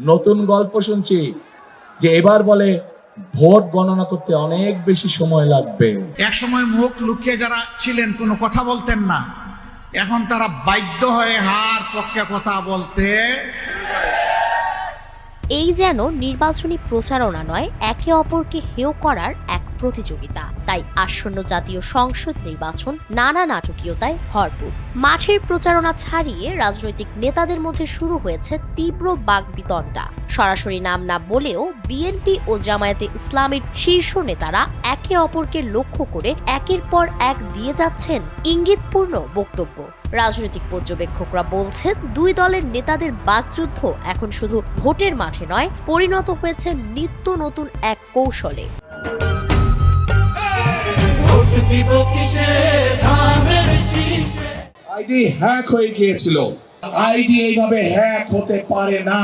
নতুন গল্প শুনছি যে এবার বলে ভোট গণনা করতে অনেক বেশি সময় লাগবে। এক সময় মুখ লুকিয়ে যারা ছিলেন কোনো কথা বলতেন না। এখন তারা বাধ্য হয়ে হার পক্ষে কথা বলতে এই যেন নির্বাচনী প্রচারণা নয় একে অপরকে হেয় করার এক প্রতিযোগিতা। তাই আসন্ন জাতীয় সংসদ নির্বাচন নানা নাটকীয়তায় ভরপুর। মাঠের প্রচারণা ছাড়িয়ে রাজনৈতিক নেতাদের মধ্যে শুরু হয়েছে তীব্র বাগবিতণ্ডা সরাসরি নাম না বলেও বিএনপি ও জামায়াতে ইসলামের শীর্ষ নেতারা একে অপরকে লক্ষ্য করে একের পর এক দিয়ে যাচ্ছেন ইঙ্গিতপূর্ণ বক্তব্য। রাজনৈতিক পর্যবেক্ষকরা বলছেন, দুই দলের নেতাদের বাকযুদ্ধ এখন শুধু ভোটের মাঠে নয়, পরিণত হয়েছে নিত্য নতুন এক কৌশলে। ভোট দিব কিসে? ধানের শীষে। আইডি হ্যাক হয়ে গিয়েছিল। আইডি এইভাবে হ্যাক হতে পারে না।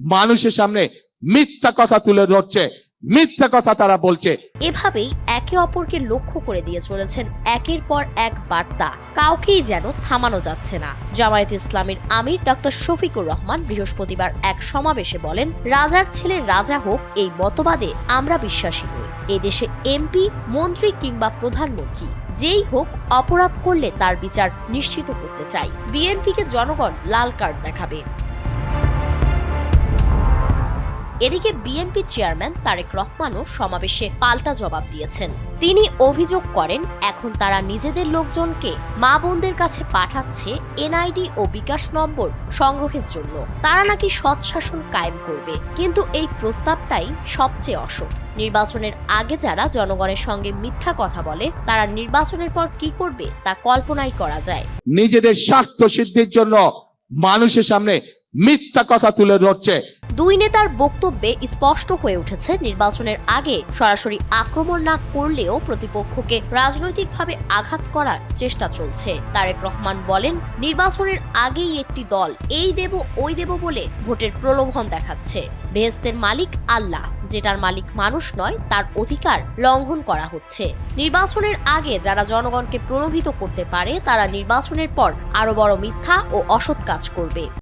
মানুষের সামনে মিথ্যা কথা তুলে ধরছে। মিথ্যা কথা তারা বলছে। এভাবেই একে অপরকে লক্ষ্য করে দিয়ে চলেছেন একের পর এক বার্তা। কাউকেই যেন থামানো যাচ্ছে না। জামায়াত ইসলামের আমির ডক্টর শফিকুর রহমান বৃহস্পতিবার এক সমাবেশে বলেন, রাজার ছেলে রাজা হোক, এই মতবাদে আমরা বিশ্বাসী নই। এদেশে এমপি, মন্ত্রী কিংবা প্রধানমন্ত্রী যেই হোক অপরাধ করলে তার বিচার নিশ্চিত করতে চাই। বিএনপিকে জনগণ লাল কার্ড দেখাবে। এদিকে বিএনপি চেয়ারম্যান তারেক রহমানও সমাবেশে পাল্টা জবাব দিয়েছেন। তিনি অভিযোগ করেন, এখন তারা নিজেদের লোকজনকে মা বোনদের কাছে পাঠাচ্ছে এনআইডি ও বিকাশ নম্বর সংগ্রহের জন্য। তারা নাকি সৎ শাসন কায়েম করবে। কিন্তু এই প্রস্তাবটাই সবচেয়ে অসৎ। নির্বাচনের আগে যারা জনগণের সঙ্গে মিথ্যা কথা বলে, তারা নির্বাচনের পর কি করবে তা কল্পনাই করা যায়। নিজেদের স্বার্থ সিদ্ধির জন্য মানুষের সামনে মিথ্যা কথা তুলে ধরছে। দুই নেতার বক্তব্যে স্পষ্ট হয়ে উঠেছে, নির্বাচনের আগে সরাসরি আক্রমণ না করলেও প্রতিপক্ষকে রাজনৈতিকভাবে আঘাত করার চেষ্টা চলছে। তারেক রহমান বলেন, নির্বাচনের আগেই একটি দল, এই দেব, ওই দেব বলে ভোটের প্রলোভন দেখাচ্ছে। বেহেস্তের মালিক আল্লাহ, যেটার মালিক মানুষ নয়, তার অধিকার লঙ্ঘন করা হচ্ছে। নির্বাচনের আগে যারা জনগণকে প্রলোভিত করতে পারে, তারা নির্বাচনের পর আরও বড় মিথ্যা ও অসৎ কাজ করবে।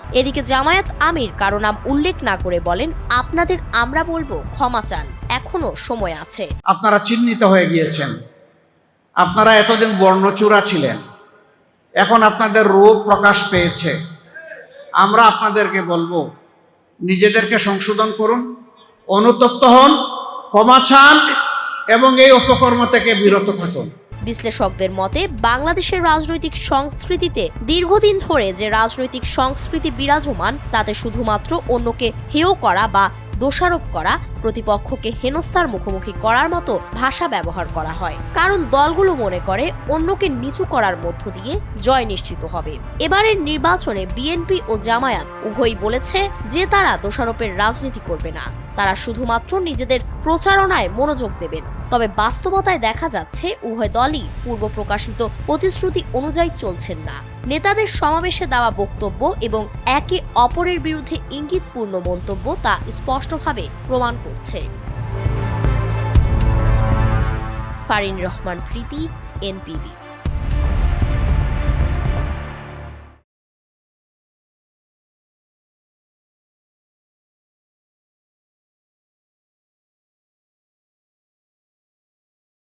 এদিকে জামায়াত আমির কারও নাম উল্লেখ না করে বলেন, আপনাদের আমরা বলব, ক্ষমা চান। এখনও সময় আছে। আপনারা চিহ্নিত হয়ে গিয়েছেন। আপনারা এতদিন বর্ণচূড়া ছিলেন। এখন আপনাদের রূপ প্রকাশ পেয়েছে। আমরা আপনাদেরকে বলব, নিজেদেরকে সংশোধন করুন, অনুতপ্ত হন, ক্ষমা চান, এবং এই অপকর্ম থেকে বিরত থাকুন। বিশ্লেষকদের মতে, বাংলাদেশের রাজনৈতিক সংস্কৃতিতে দীর্ঘদিন ধরে যে রাজনৈতিক সংস্কৃতি বিরাজমান, তাতে শুধুমাত্র অন্যকে হেয় করা বা দোষারোপ করা, প্রতিপক্ষকে হেনস্থার মুখোমুখি করার মতো ভাষা ব্যবহার করা হয়। কারণ দলগুলো মনে করে, অন্যকে নিচু করার মধ্য দিয়ে জয় নিশ্চিত হবে। এবারের নির্বাচনে বিএনপি ও জামায়াত উভয়ই বলেছে যে তারা দোষারোপের রাজনীতি করবে না। তারা শুধুমাত্র নিজেদের প্রচারণায় মনোযোগ দেবেন। তবে বাস্তবতায় দেখা যাচ্ছে উভয় দলই পূর্ব প্রকাশিত প্রতিশ্রুতি অনুযায়ী চলছেন না। নেতাদের সমাবেশে দেওয়া বক্তব্য এবং একে অপরের বিরুদ্ধে ইঙ্গিতপূর্ণ মন্তব্য তা স্পষ্টভাবে প্রমাণ করছে। ফারিন রহমান, প্রীতি, এনপিবি।